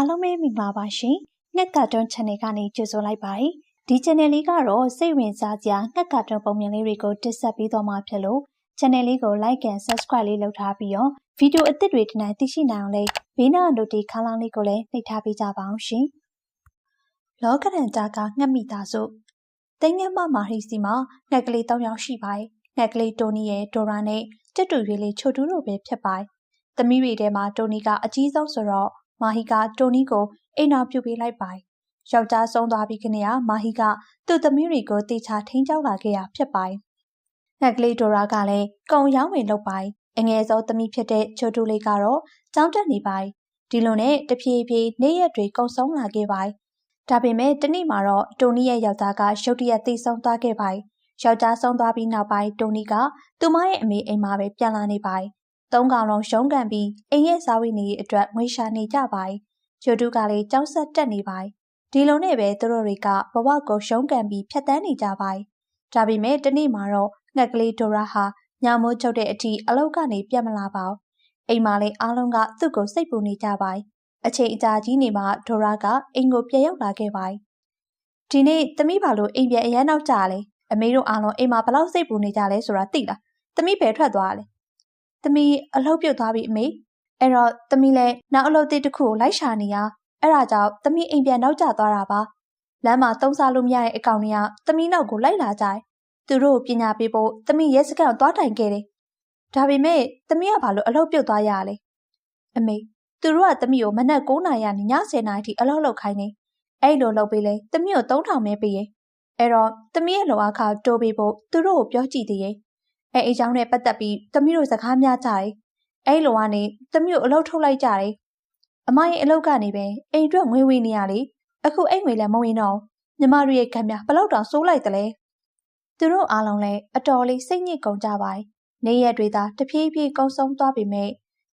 အားလုံးပဲမင်္ဂလာပါရှင်။ငှက်ကာတွန်း channel ကနေကြိုဆိုလိုက်ပါတယ်။ဒီ channel လေးကတော့စိတ်ဝင်စားစရာငှက်ကာတွန်းပုံမြင်လေးတွေကိုတင်ဆက်ပေးသွားမှာဖြစ်လို့ channel လေးကို like and subscribe လေးလုပ်ထားပြီးတော့ဗီဒီယိုအသစ်တွေဒီနေ့သိရှိနိုင်အောင်လေးဘေးနား notification ခန်းလေးကိုလည်းနှိပ်ထားပေးကြပါအောင်ရှင်။လောကရန်ကြားကငှက်မိသားစုတိငယ်မမာဟီစီမှာငှက်ကလေး၃ယောက်ရှိပါတယ်။ငှက်ကလေးတိုနီရဲ့ဒိုရာနဲ့တက်တူရွေးလေးချိုတူတို့ပဲဖြစ်ပါတယ်။သမီးတွေထဲမှာတိုနီကအကြီးဆုံးဆိုတော့ မာဟီကတိုနီကိုအိမ်တော်ပြုပေးလိုက်ပါတယ်။ယောက်ျားဆုံးသွားပြီးခဏမာဟီကသူ့သမီးတွေကိုတေချာထိန်းကျောင်းလာခဲ့ရဖြစ်ပါတယ်။ငှက်ကလေးဒိုရာကလည်းကုံရောင်းဝင်လုပ်ပါတယ်။အငယ်ဆုံးသမီးဖြစ်တဲ့ချိုတူလေးကတော့ကျောင်းတက်နေပါတယ်။ဒီလိုနဲ့တဖြည်းဖြည်းနေ့ရက်တွေကုန်ဆုံးလာခဲ့ပါတယ်။ဒါပေမဲ့တနေ့မှာတော့တိုနီရဲ့ယောက်ျားကရုတ်တရက်သိဆုံးသွားခဲ့ပါတယ်။ယောက်ျားဆုံးသွားပြီးနောက်ပိုင်းတိုနီကသူမရဲ့အမေအိမ်မှာပဲပြန်လာနေပါတယ် သုံးကောင်လုံးရှုံးကန်ပြီးအိမ်ရဲ့စားဝတ်နေရေးအတွက်ငွေရှာနေကြပါတယ်။ကျိုတူကလည်းကြောက်ဆက်တက်နေပါတယ်။ဒီလိုနဲ့ပဲသူတို့တွေကဘဝကိုရှုံးကန်ပြီးဖြတ်တန်းနေကြပါတယ်။ဒါပေမဲ့တနေ့မှာတော့ငှက်ကလေးဒိုရာဟာညမိုးချုပ်တဲ့အထိအလောက်ကနေပြတ်မလာပါဘူး။အိမ်မှာလည်းအားလုံးကသူ့ကိုစိတ်ပူနေကြပါတယ်။အချိန်အကြာကြီးနေမှဒိုရာကအိမ်ကိုပြန်ရောက်လာခဲ့ပါတယ်။ဒီနေ့သမီးဘာလို့အိမ်ပြန်အရန်နောက်ကြလဲ။အမေတို့အားလုံးအိမ်မှာဘလောက်စိတ်ပူနေကြလဲဆိုတာသိလား။သမီးဘယ်ထွက်သွားလဲ။ သမီးအလုပ်ပြုတ်သွားပြီအမေ။အဲ့တော့သမီးလည်းနောက်အလုပ်သစ်တစ်ခုကိုလိုက်ရှာနေရ။အဲ့ဒါကြောင့်သမီးအိမ်ပြန်နောက်ကျသွားတာပါ။လမ်းမှာသုံးစားလို့မရတဲ့အကောင်တွေကသမီးနောက်ကိုလိုက်လာကြတယ်။သူတို့ကိုပညာပေးဖို့သမီးရဲစခန်းကိုသွားတိုင်ခဲ့တယ်။ဒါပေမဲ့သမီးကဘာလို့အလုပ်ပြုတ်သွားရလဲ။အမေသူတို့ကသမီးကိုမနက်9နာရီကနေည10နာရီထိအလုပ်လုပ်ခိုင်းနေ။အဲ့လိုလုပ်ပေးလေသမီးကို3000ပဲပေးရဲ့။အဲ့တော့သမီးရဲ့လိုအားခတိုးပေးဖို့သူတို့ကိုပြောကြည့်သေးရဲ့။ အဲအကြောင်းနဲ့ပတ်သက်ပြီးသမီးတို့စကားများကြတယ်။အဲ့လိုကနေသမီးကိုအလုပ်ထုတ်လိုက်ကြတယ်။အမရဲ့အလုပ်ကနေပဲအိမ်အတွက်ငွေဝင်နေရလေ။အခုအိမ်ငွေလည်းမဝင်တော့ညီမတို့ရဲ့ခံများဘလောက်တောင်စိုးလိုက်တလဲ။သူတို့အားလုံးလည်းအတော်လေးစိတ်ညစ်ကုန်ကြပါတယ်။နေရက်တွေသာတဖြည်းဖြည်းကုန်းဆုံးသွားပေမဲ့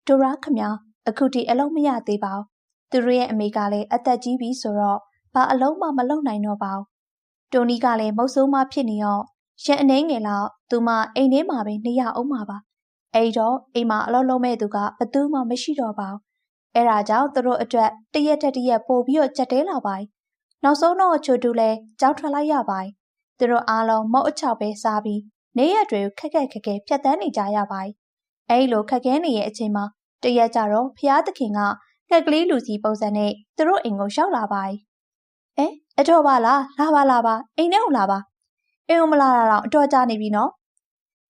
ဒိုရာခမအခုထိအလုံးမရသေးပါဘူး။သူတို့ရဲ့အမေကလည်းအသက်ကြီးပြီဆိုတော့ဘာအလုံးမှမလုပ်နိုင်တော့ပါဘူး။တိုနီကလည်းမုတ်ဆိုးမဖြစ်နေတော့ ရန်အနေငယ်လောက်သူမအိမ်ထဲမှာပဲနေရအောင်ပါပါအဲ့တော့အိမ်မှာအလုပ်လုပ်မဲ့သူကဘသူမှမရှိတော့ပါဘူးအဲ့ဒါကြောင့်သူတို့အတွက်တရက်တက်တရက်ပို့ပြီးတော့ကြက်တဲလာပါတယ်နောက်ဆုံးတော့ချိုတူလဲကြောက်ထွက်လိုက်ရပါတယ်သူတို့အားလုံးမုတ်အချောက်ပဲစားပြီးနေရက်တွေခက်ခက်ခက်ခဲဖြတ်တန်းနေကြရပါတယ်အဲ့လိုခက်ခဲနေရဲ့အချိန်မှာတရက်ကြတော့ဖျားသခင်ကငှက်ကလေးလူစီပုံစံနဲ့သူတို့အိမ်ကိုရောက်လာပါတယ်အဲအတော့ပါလားလာပါလာပါအိမ်ထဲကိုလာပါ အင်းမလာတာတော့အတော်ကြာနေပြီနော်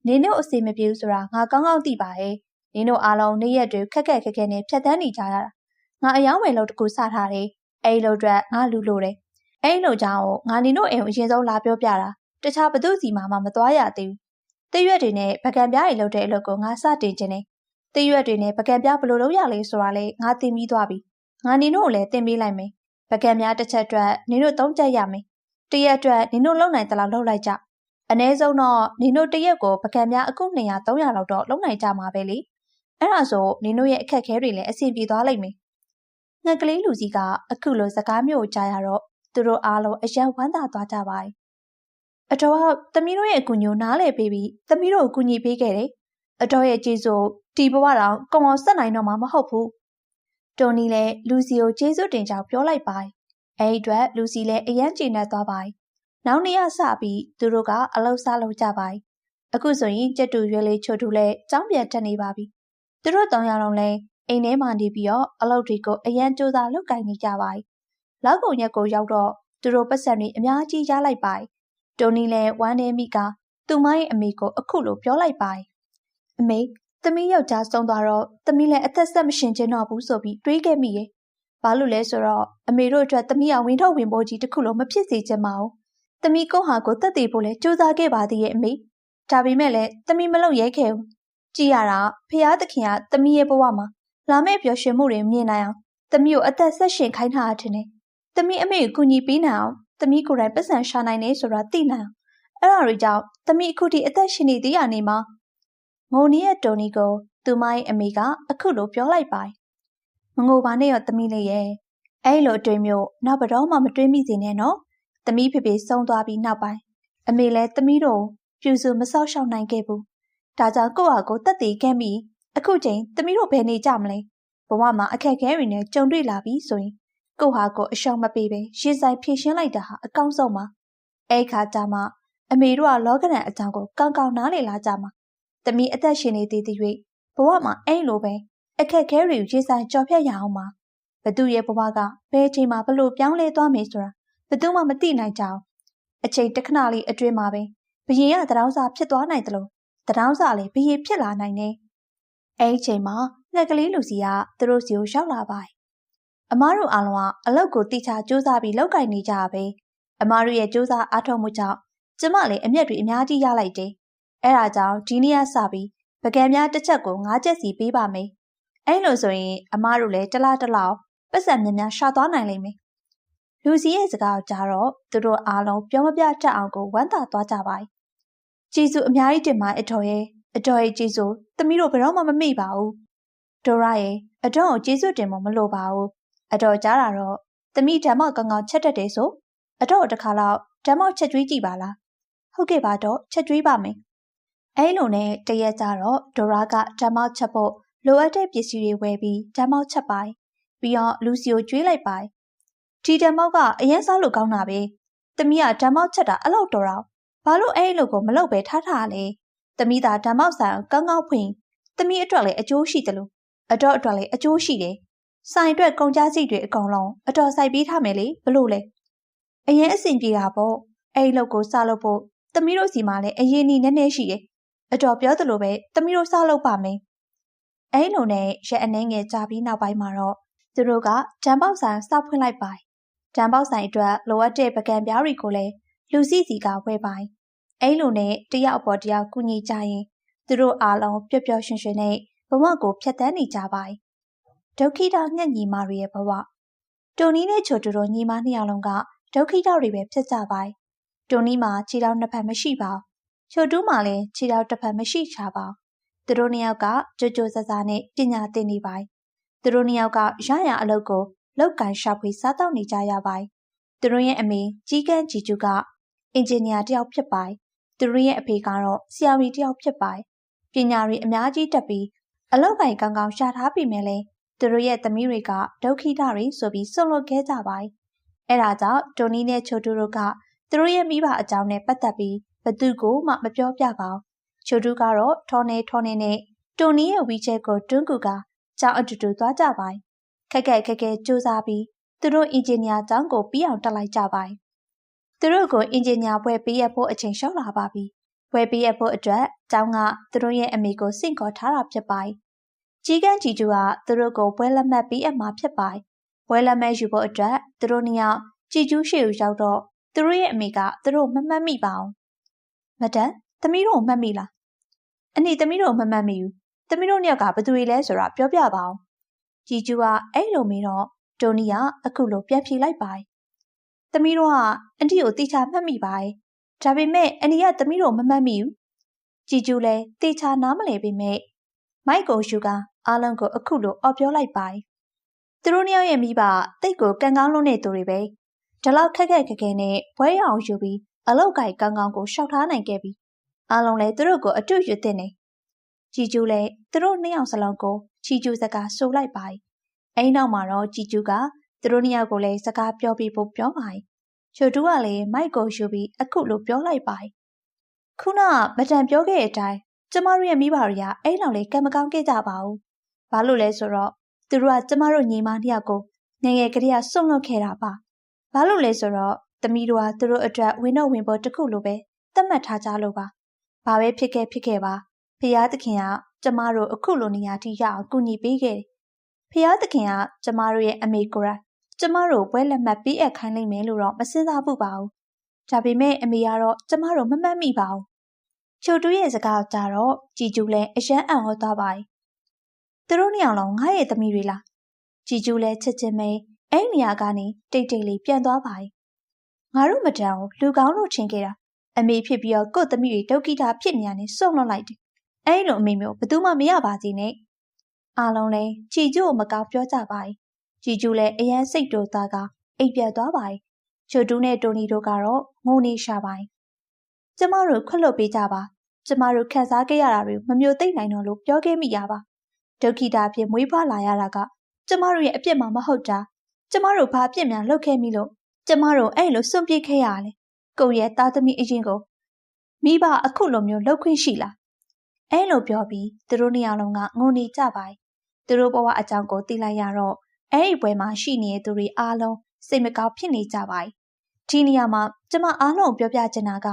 နင်းတို့အစီမပြေဘူးဆိုတာငါကောင်းကောင်းသိပါရဲ့နင်းတို့အားလုံးနေ့ရက်တွေခက်ခက်ခက်ခဲနဲ့ဖြတ်တန်းနေကြရတာငါအယောင်းဝယ်လို့တကူစထားတယ်အဲ့လိုအတွက်ငါလူလိုတယ်အဲ့လိုကြောင့်ငါနင်းတို့အိမ်ကိုအရင်ဆုံးလာပြောပြတာတခြားဘသူစီမှမသွားရသေးဘူးတရွက်တွေနဲ့ပကံပြားတွေလုပ်တဲ့အလုပ်ကိုငါစတင်ခြင်းနဲ့တရွက်တွေနဲ့ပကံပြားဘယ်လိုလုပ်ရလဲဆိုတာလေငါသင်ပြီးသွားပြီငါနင်းတို့ကိုလည်းသင်ပေးလိုက်မယ်ပကံပြားတစ်ချက်အတွက်နင်းတို့သုံးချက်ရမယ် တရက်အတွက်နင်တို့လုံနိုင်သလားလုံလိုက်ကြအ ਨੇ ဆုံးတော့နင်တို့တရက်ကိုပကံများအခု200 300လောက်တော့လုံနိုင်ကြမှာပဲလေအဲ့ဒါဆိုနင်တို့ရဲ့အခက်ခဲတွေလည်းအဆင်ပြေသွားလိမ့်မယ်ငှက်ကလေးလူကြီးကအခုလိုစကားမျိုးကြားရတော့သူတို့အားလုံးအယံဝမ်းသာသွားကြပါတယ်အတော်ကသမီးတို့ရဲ့အကူအညီနားလည်ပေးပြီးသမီးတို့ကိုကူညီပေးခဲ့တယ်အတော်ရဲ့ကျေးဇူးဒီဘဝတော့ကုံအောင်ဆက်နိုင်တော့မှာမဟုတ်ဘူးတိုနီလည်းလူစီကိုကျေးဇူးတင်ကြောင်းပြောလိုက်ပါတယ် အဲဒီအတွက်လူစီလည်းအယမ်းကျေနပ်သွားပါတယ်။နောက်နေ့ကစပြီးသူတို့ကအလုပ်စားလုပ်ကြပါတယ်။အခုဆိုရင်ကျက်တူရွေးလေးချိုတူလည်းကြောင်းပြန်တက်နေပါပြီ။သူတို့တောင်ရလုံးလည်းအိမ်ထဲမှာနေပြီးတော့အလုပ်တွေကိုအရန်ကြိုးစားလုပ်ကိုင်နေကြပါတယ်။လောက်ကုန်ရက်ကိုရောက်တော့သူတို့ပတ်စံတွေအများကြီးရလိုက်ပါတယ်။တိုနီလည်းဝမ်းနေမိကသူမရဲ့အမေကိုအခုလိုပြောလိုက်ပါတယ်။အမေသမီးယောက်ျားဆုံးသွားတော့သမီးလည်းအသက်ဆက်မရှင်ချင်တော့ဘူးဆိုပြီးတွေးခဲ့မိရဲ့ ဘာလို့လဲဆိုတော့အမေတို့အတွက်သမီးအောင်ဝင်ထုတ်ဝင်ပိုးကြီးတစ်ခုလုံးမဖြစ်စေချင်ပါဘူး။သမီးကိုဟာကိုတက်တည်ဖို့လဲကြိုးစားခဲ့ပါသေးရဲ့အမေ။ဒါပေမဲ့လည်းသမီးမလုပ်ရဲခဲ့ဘူး။ကြည်ရတာဖះသခင်ကသမီးရဲ့ဘဝမှာလာမဲ့ပျော်ရွှင်မှုတွေမြင်နိုင်အောင်သမီးကိုအသက်ဆက်ရှင်ခိုင်းထားတာတင်။သမီးအမေကိုကူညီပေးနိုင်အောင်သမီးကိုယ်တိုင်ပတ်စံရှာနိုင်နေဆိုတာသိနိုင်အောင်အဲ့ဒါတွေကြောင့်သမီးအခုထိအသက်ရှင်နေသေးရနေမှာငိုနီရဲ့တိုနီကိုသူမရဲ့အမေကအခုလိုပြောလိုက်ပါတယ် မငိုပါနဲ့ရောသမီးလေးရဲ့အဲ့လိုအတွေ့မျိုးနောက်ဘတော့မှမတွေးမိစေနဲ့နော်သမီးဖေဖေဆုံးသွားပြီးနောက်ပိုင်းအမေလည်းသမီးတို့ပြူစုမဆောက်ရှောက်နိုင်ခဲ့ဘူးဒါကြောင့်ကိုယ့်ဟာကိုယ်တက်တည်ခဲ့ပြီးအခုချိန်သမီးတို့ဘယ်နေကြမလဲဘဝမှာအခက်အခဲတွေနဲ့ကြုံတွေ့လာပြီဆိုရင်ကိုဟာကိုအရှောင်မပေးပဲရေဆိုင်ဖြည့်ရှင်းလိုက်တာဟာအကောင်းဆုံးပါအဲ့ခါကျမှအမေတို့ကလောကရန်အကြောင်းကိုကောင်းကောင်းနားလည်လာကြမှာတမီအသက်ရှင်နေသေးသေး၍ဘဝမှာအဲ့လိုပဲ အခက်ခဲတွေရေဆိုင်ကြော်ဖြတ်ရအောင်ပါဘသူရဲ့ဘဝကဘယ်ချိန်မှာဘလို့ပြောင်းလဲသွားမယ်ဆိုတာဘသူမှမသိနိုင်ကြအောင်အချိန်တခဏလေးအတွင်းမှာပဲဘရင်ကတရောင်းစာဖြစ်သွားနိုင်တယ်လို့တရောင်းစာလည်းဘရင်ဖြစ်လာနိုင်တယ်အဲ့ဒီချိန်မှာငှက်ကလေးလူစီကသူတို့စီကိုရောက်လာပါတယ်အမားတို့အားလုံးကအလောက်ကိုတိချစူးစမ်းပြီးလောက်ကင်နေကြပဲအမားတို့ရဲ့စူးစမ်းအားထုတ်မှုကြောင့်ကျမလည်းအမျက်တွေအများကြီးရလိုက်တယ်အဲ့ဒါကြောင့်ဒီနေ့ကစပြီးပကံများတစ်ချက်ကို၅ချက်စီပေးပါမယ် အဲ့လိုဆိုရင်အမားတို့လည်းတလားတလောက်ပတ်စံများများရှာသွားနိုင်လိမ့်မယ်လူစီရဲ့စကားကိုကြားတော့သူတို့အားလုံးပြောမပြတတ်အောင်ကိုဝမ်းသာသွားကြပါ යි ကြည်စုအများကြီးတင်ပါအတော်ရဲ့အတော်ရဲ့ကြည်စုသမီးတို့ဘယ်တော့မှမမေ့ပါဘူးဒိုရာရဲ့အတော်ကိုကျေးဇူးတင်ဖို့မလိုပါဘူးအတော်ကြားတာတော့သမီးဓမ္မကောင်းကောင်းချက်တတ်တယ်ဆိုအတော်တစ်ခါတော့ဓမ္မချက်ကျွေးကြည့်ပါလားဟုတ်ကဲ့ပါတော့ချက်ကျွေးပါမယ်အဲလိုနဲ့တရက်ကြတော့ဒိုရာကဓမ္မချက်ဖို့ လိုအပ်တဲ့ပစ္စည်းတွေဝယ်ပြီးဓမ္မချက်ပိုင်ပြီးတော့လူစီကိုကျွေးလိုက်ပိုင်ဒီဓမ္မကအရင်စားလို့ကောင်းတာပဲသမီးကဓမ္မချက်တာအဲ့လောက်တော်တော့ဘာလို့အဲ့လိုကိုမလုပ်ပဲထားထားလဲသမီးသာဓမ္မဆိုင်ကောင်းကောင်းဖွင့်သမီးအတွက်လည်းအကျိုးရှိတယ်လို့အတော့အတွက်လည်းအကျိုးရှိတယ်ဆိုင်အတွက်ကုန်ကြစည်တွေအကုန်လုံးအတော်စိုက်ပေးထားမယ်လေဘလို့လဲအရင်အဆင်ပြေတာပေါ့အဲ့လောက်ကိုစားလို့ဖို့သမီးတို့စီမှာလည်းအရင်နီနည်းနည်းရှိတယ်အတော်ပြောသလိုပဲသမီးတို့စားလို့ပါမယ် အဲ့လိုနဲ့ရက်အနှင်းငယ်ကြာပြီးနောက်ပိုင်းမှာတော့သူတို့ကဓာန်ပေါက်ဆိုင်စောက်ဖွင့်လိုက်ပိုင်ဓာန်ပေါက်ဆိုင်အတွက်လိုအပ်တဲ့ပကံပြားတွေကိုလည်းလူစီစီကဝယ်ပိုင်အဲ့လိုနဲ့တယောက်ပေါ်တယောက်ကူညီကြရင်သူတို့အားလုံးပျော့ပျော့ရွှင်ရွှင်နဲ့ဘဝကိုဖျက်ဆီးနေကြပါ යි ဒုက္ခိတငှက်ညီမတွေရဲ့ဘဝတိုနီနဲ့ချိုတူတို့ညီမနှစ်ယောက်လုံးကဒုက္ခိတတွေပဲဖြစ်ကြပါ යි တိုနီမှာခြေထောက်နှစ်ဖက်မရှိပါချိုတူးမှာလည်းခြေထောက်တစ်ဖက်မရှိချပါ သူတို့နှစ်ယောက်ကကြိုကြိုဆဆနဲ့ပညာသင်နေပါ යි သူတို့နှစ်ယောက်ကရရအလုပ်ကိုလောက်ကန်ရှာဖွေစားတောက်နေကြရပါ යි သူတို့ရဲ့အမေကြီးကန်းကြီးကျူကအင်ဂျင်နီယာတယောက်ဖြစ်ပါ යි သူတို့ရဲ့အဖေကတော့ဆရာဝန်တယောက်ဖြစ်ပါ යි ပညာတွေအများကြီးတက်ပြီးအလောက်ပိုင်ကောင်းကောင်းရှာထားပြီမဲ့လဲသူတို့ရဲ့သမီးတွေကဒုက္ခိတတွေဆိုပြီးဆွလွတ်ခဲ့ကြပါ යි အဲဒါကြောင့်တိုနီနဲ့ချိုတူတို့ကသူတို့ရဲ့မိဘအကြောင်းနဲ့ပတ်သက်ပြီးဘသူကိုမှမပြောပြပါဘူး ချိုတူးကတော့ထော်နေထော်နေနဲ့တိုနီရဲ့ဝီချဲကိုတွန်းကူကကြောင်းအတူတူသွားကြပါခက်ခက်ခက်ခက်စူးစမ်းပြီးသူတို့အင်ဂျင်နီယာကျောင်းကိုပြီးအောင်တက်လိုက်ကြပါသူတို့ကိုအင်ဂျင်နီယာဘွဲပေးရဖို့အချိန်လျှောက်လာပါပြီဘွဲပေးရဖို့အတွက်ကျောင်းကသူတို့ရဲ့အမိကိုစင့်ခေါ်ထားတာဖြစ်ပါကြီးကန်းကြီးကျူကသူတို့ကိုဘွဲလက်မှတ်ပေးအပ်မှာဖြစ်ပါဘွဲလက်မှတ်ယူဖို့အတွက်သူတို့နှစ်ယောက်ကြီးကျူးရှေ့ကိုရောက်တော့သူတို့ရဲ့အမိကသူတို့မမှတ်မိပါအောင်မတန်သမီးတို့မှတ်မိလား အနည်းသမီးတို့မမှတ်မိဘူးသမီးတို့နှစ်ယောက်ကဘသူတွေလဲဆိုတာပြောပြပါအောင်ကြည်ကျူကအဲ့လိုမေးတော့တိုနီကအခုလိုပြန်ဖြေလိုက်ပါသမီးတို့ကအန်တီကိုတေချာမှတ်မိပါဒါပေမဲ့အန်တီကသမီးတို့မမှတ်မိဘူးကြည်ကျူလဲတေချာနားမလဲပေမဲ့မိုက်ကိုရှူကအားလုံးကိုအခုလိုအော်ပြောလိုက်ပါသူတို့နှစ်ယောက်ရဲ့မိဘတိတ်ကိုကံကောင်းလုံးတဲ့သူတွေပဲဒီလောက်ခက်ခက်ခဲခဲနဲ့ဘွဲရအောင်ယူပြီးအလောက်ကိုက်ကောင်းကောင်းကိုရှောက်ထားနိုင်ခဲ့ပြီ အားလုံးလည်းသူတို့ကိုအတူယူတဲ့နေကြည်ကျူးလည်းသူတို့နှစ်ယောက်စလုံးကိုချီကျူးစကားဆိုလိုက်ပါအဲ့နောက်မှာတော့ကြည်ကျူးကသူတို့နှစ်ယောက်ကိုလည်းစကားပြောပြီးဖို့ပြောပါချိုတူးကလည်းမိုက်ကိုယူပြီးအခုလိုပြောလိုက်ပါခုနမတန်ပြောခဲ့တဲ့အတိုင်းကျမတို့ရဲ့မိဘတွေကအဲ့လောက်လေးကံမကောင်းခဲ့ကြပါဘူးဘာလို့လဲဆိုတော့သူတို့ကကျမတို့ညီမနှစ်ယောက်ကိုငငယ်ကလေးကစွန့်လွတ်ခဲ့တာပါဘာလို့လဲဆိုတော့သမီးတို့ကသူတို့အတွက်ဝင်တော့ဝင်ပေါ်တစ်ခုလိုပဲသတ်မှတ်ထားကြလို့ပါ။ ဘာပဲဖြစ်ခဲ့ဖြစ်ခဲ့ပါ။ဖျားသခင်ကကျမတို့အခုလိုနေရာထိရအောင်ကူညီပေးခဲ့တယ်။ဖျားသခင်ကကျမတို့ရဲ့အမေကိုယ်တိုင်ကျမတို့ပွဲလက်မှတ်ပေးအပ်ခိုင်းလိမ့်မယ်လို့တော့မစဉ်းစားဘူးပါဘူး။ဒါပေမဲ့အမေကတော့ကျမတို့မမှတ်မိပါဘူး။ချိုတူးရဲ့စကားကြတော့ကြည်ကျူးလည်းအယမ်းအံ့ဩသွားပါ යි ။သူတို့နှစ်ယောက်လုံးငါ့ရဲ့သမီးတွေလား။ကြည်ကျူးလည်းချစ်ချင်းပဲအဲ့နေရာကနေတိတ်တိတ်လေးပြန်သွားပါ යි ငါတို့မတန်ကိုလူကောင်းလို့ထင်ခဲ့တာ အမေဖြစ်ပြီးတော့ကို့သမီးတွေဒုက္ခိတာဖြစ်နေရတယ်စုံလွတ်လိုက်တယ်။အဲဒီလိုအမေမျိုးဘယ်သူမှမရပါစေနဲ့။အားလုံးလည်းချီကျူကိုမကောက်ပြောကြပါဘူး။ချီကျူလည်းအရန်စိတ်တိုသားကအိပ်ပြတ်သွားပါဘူး။ချိုတူးနဲ့တိုနီတို့ကတော့ငိုနေရှာပါဘူး။ကျမတို့ခွတ်လွတ်ပေးကြပါ။ကျမတို့ခံစားခဲ့ရတာတွေမမျိုးသိမ့်နိုင်တော့လို့ပြောခဲ့မိရပါ။ဒုက္ခိတာဖြစ်မွေးဖွားလာရတာကကျမတို့ရဲ့အပြစ်မှမဟုတ်တာ။ကျမတို့ဘာအပြစ်များလုပ်ခဲ့မိလို့ကျမတို့အဲ့လိုစွန့်ပစ်ခဲ့ရလဲ ကိုရဲ့သားသမီးအရင်ကိုမိဘအခုလိုမျိုးလှုပ်ခွင့်ရှိလားအဲ့လိုပြောပြီးသူတို့နှစ်ယောက်လုံးကငိုနေကြပါသူတို့ဘဝအကြောင်းကိုသိလိုက်ရတော့အဲ့ဒီပွဲမှာရှိနေတဲ့သူတွေအားလုံးစိတ်မကောင်းဖြစ်နေကြပါဒီနေရာမှာကျမအားလုံးပြောပြချင်တာက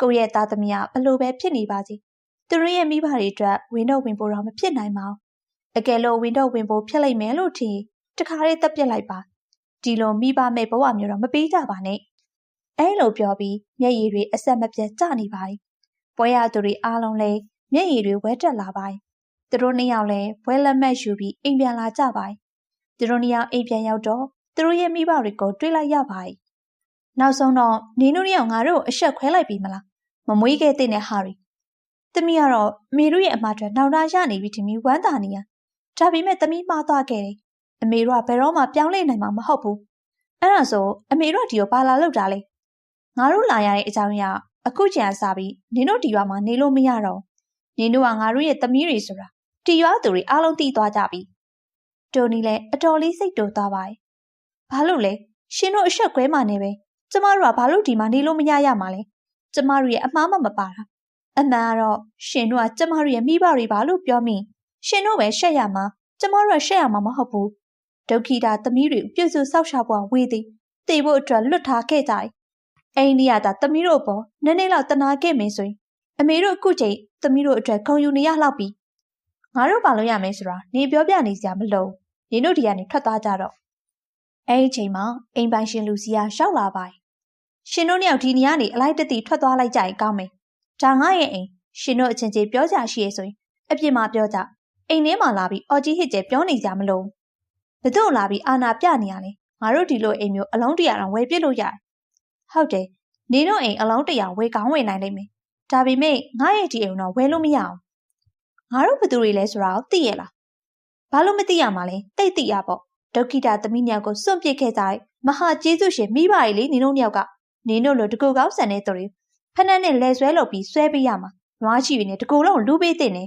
ကိုရဲ့သားသမီးကဘလို့ပဲဖြစ်နေပါစေသူတို့ရဲ့မိဘတွေအတွက်ဝင်းတော့ဝင်ဖို့တော့မဖြစ်နိုင်ပါဘူးအကယ်လို့ဝင်းတော့ဝင်ဖို့ဖြစ်လိုက်မယ်လို့ထင်တခါလေးတက်ပြက်လိုက်ပါဒီလိုမိဘမဲ့ဘဝမျိုးတော့မပေးကြပါနဲ့ အဲလိုပြောပြီးမျက်ရည်တွေအဆက်မပြတ်ကျနေပါတယ်။ပွဲရသူတွေအားလုံးလည်းမျက်ရည်တွေဝဲတက်လာပါတယ်။သူတို့နှစ်ယောက်လည်းပွဲလက်မှတ်ယူပြီးအိမ်ပြန်လာကြပါတယ်။သူတို့နှစ်ယောက်အိမ်ပြန်ရောက်တော့သူတို့ရဲ့မိဘတွေကိုတွေ့လိုက်ရပါတယ်။နောက်ဆုံးတော့နင်းတို့ရောက်ငါတို့အဆက်ခွဲလိုက်ပြီမလား။မမွေးခဲ့တဲ့နဲ့ဟာရီ။တမီးကတော့မေတို့ရဲ့အမအတွက်နောက်တာရနေပြီထင်ပြီးဝမ်းသာနေရ။ဒါပေမဲ့တမီးမှားသွားခဲ့တယ်။အမေတို့ကဘယ်တော့မှပြောင်းလဲနိုင်မှာမဟုတ်ဘူး။အဲ့ဒါဆိုအမေတို့ကဒီကိုဘာလာလောက်တာလဲ။ ငါတို့လာရတဲ့အကြောင်းအရာအခုကြံစားပြီးနင်တို့ဒီရွာမှာနေလို့မရတော့နင်တို့ကငါတို့ရဲ့သမီးတွေဆိုတာဒီရွာသူတွေအားလုံးသိသွားကြပြီတိုနီလည်းအတော်လေးစိတ်တူသွားပါရဲ့ဘာလို့လဲရှင်တို့အဆက်ကွဲမှနေပဲကျမတို့ကဘာလို့ဒီမှာနေလို့မရရမှာလဲကျမတို့ရဲ့အမားမမပါတာအမှန်ကတော့ရှင်တို့ကကျမတို့ရဲ့မိဘတွေပါလို့ပြောမိရှင်တို့ပဲရှက်ရမှာကျမတို့ကရှက်ရမှာမဟုတ်ဘူးဒုက္ခိတာသမီးတွေပြုစုဆောက်ရှောက်ဖို့ဝေးသည်တေဖို့အတွက်လွတ်ထားခဲ့ကြတယ် အိန္ဒိယသာသမီးတို့ပေါ်နည်းနည်းလောက်တနာခဲ့မယ်ဆိုရင်အမေတို့အခုချိန်သမီးတို့အတွက်ခုံယူနေရလောက်ပြီငါတို့ပါလို့ရမယ်ဆိုတာနေပြောပြနေစရာမလိုနေတို့ဒီကနေထွက်သွားကြတော့အဲ့ဒီချိန်မှာအိမ်ပိုင်ရှင်လူစီယာရှောက်လာပါရှင်တို့နှစ်ယောက်ဒီနေရာနေအလိုက်တတိထွက်သွားလိုက်ကြရင်ကောင်းမယ်ဒါငါရဲ့အိမ်ရှင်တို့အချင်းချင်းပြောကြရှိရဆိုရင်အပြစ်မှာပြောကြအိမ်ထဲမှာလာပြီးအော်ကြီးဟစ်ကျဲပြောနေကြမလို့ဘသူ့လာပြီးအာနာပြနေရလဲငါတို့ဒီလိုအိမ်မျိုးအလုံးတရာတော့ဝယ်ပြစ်လို့ရတယ် ဟုတ်တယ်နေတော့အိမ်အလုံးတရာဝယ်ကောင်းဝယ်နိုင်လိမ့်မယ်ဒါပေမဲ့ငါရဲ့ဒီအိမ်တော့ဝယ်လို့မရအောင်ငါတို့ဘသူတွေလဲဆိုတာကိုသိရလားဘာလို့မသိရမှာလဲတိတ်သိရပေါ့ဒုက္ခိတာသမီးညောက်ကိုစွန့်ပစ်ခဲ့ကြတဲ့မဟာကျေးဇူးရှင်မိဘကြီးလေနင်တို့ညောက်ကနင်တို့လိုတကူကောင်းဆန်တဲ့သူတွေဖက်နဲ့နဲ့လဲဆွဲလုပ်ပြီးဆွဲပေးရမှာနွားချီတွေနဲ့တကူလုံးလူပေးတဲ့နေ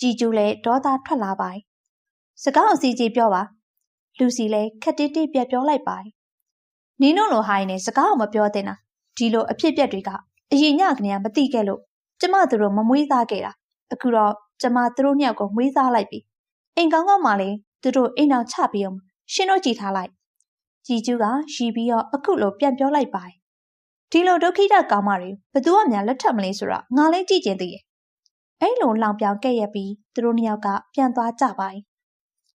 ကြည်ကျူးလဲဒေါသထွက်လာပါစကားအစီကြီးပြောပါလူစီလဲခက်တိတိပြက်ပြောလိုက်ပါ နင်းတို့လိုဟိုင်းနဲ့စကားမပြောတဲ့နာဒီလိုအဖြစ်ပြက်တွေကအရင်ညကနေမသိခဲ့လို့ကျမတို့မမွေးသားခဲ့တာအခုတော့ကျမတို့ညောက်ကိုမွေးသားလိုက်ပြီအိမ်ကောင်းကောင်းမှလည်းသူတို့အိမ်အောင်ချပြီးအောင်ရှင်းတော့ကြည်ထားလိုက်ကြည်ကျူးကရီပြီးတော့အခုလိုပြန်ပြောလိုက်ပါဒီလိုဒုက္ခိတကောင်မတွေဘသူကများလက်ထပ်မလဲဆိုတော့ငါလည်းကြည့်ကျင်သေးရဲ့အဲ့လိုလောင်ပြောင်ကဲ့ရဲ့ပြီးသူတို့နှစ်ယောက်ကပြန်သွားကြပါ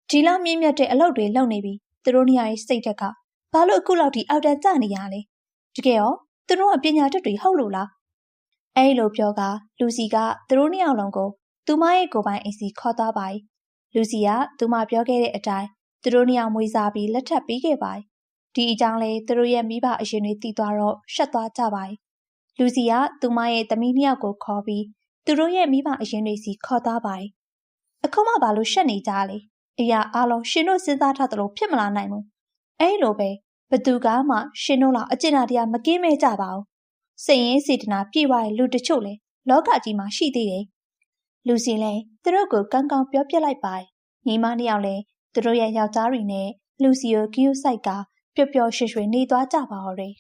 ဒီလောက်မြင့်မြတ်တဲ့အလုပ်တွေလုပ်နေပြီးသူတို့နှစ်ယောက်ရဲ့စိတ်ဓာတ်က ဘာလို့အခုလောက်ထိအောက်တန်းကျနေရလဲတကယ်ရောသူတို့ကပညာတတ်တွေဟုတ်လို့လားအဲ့လိုပြောကလူစီကသူတို့နှစ်ယောက်လုံးကိုသူမရဲ့ကိုယ်ပိုင်အိမ်စီခေါ်သွားပါလူစီကသူမပြောခဲ့တဲ့အတိုင်းသူတို့နှစ်ယောက်မွေးစားပြီးလက်ထပ်ပေးခဲ့ပါဒီအကြောင်းလေးသူတို့ရဲ့မိဘအရင်တွေသိသွားတော့ရှက်သွားကြပါလူစီကသူမရဲ့သမီးနှစ်ယောက်ကိုခေါ်ပြီးသူတို့ရဲ့မိဘအရင်တွေစီခေါ်သွားပါအခုမှဘာလို့ရှက်နေကြလဲအရာအလုံးရှင်တို့စဉ်းစားထားသလိုဖြစ်မလာနိုင်ဘူး အဲ့လိုပဲဘသူကမှရှင်တို့လောက်အကျဉ်းတရားမကင်းမဲကြပါဘူးစိတ်ရင်းစေတနာပြေဝတဲ့လူတချို့လည်းလောကကြီးမှာရှိသေးတယ်လူစီလည်းသူတို့ကိုကောင်းကောင်းပြောပြလိုက်ပါညီမနှစ်ယောက်လည်းသူတို့ရဲ့ယောက်ျားတွေနဲ့လူစီကိုဂီယူဆိုင်ကပျော်ပျော်ရွှင်ရွှင်နေသွားကြပါတော့တယ်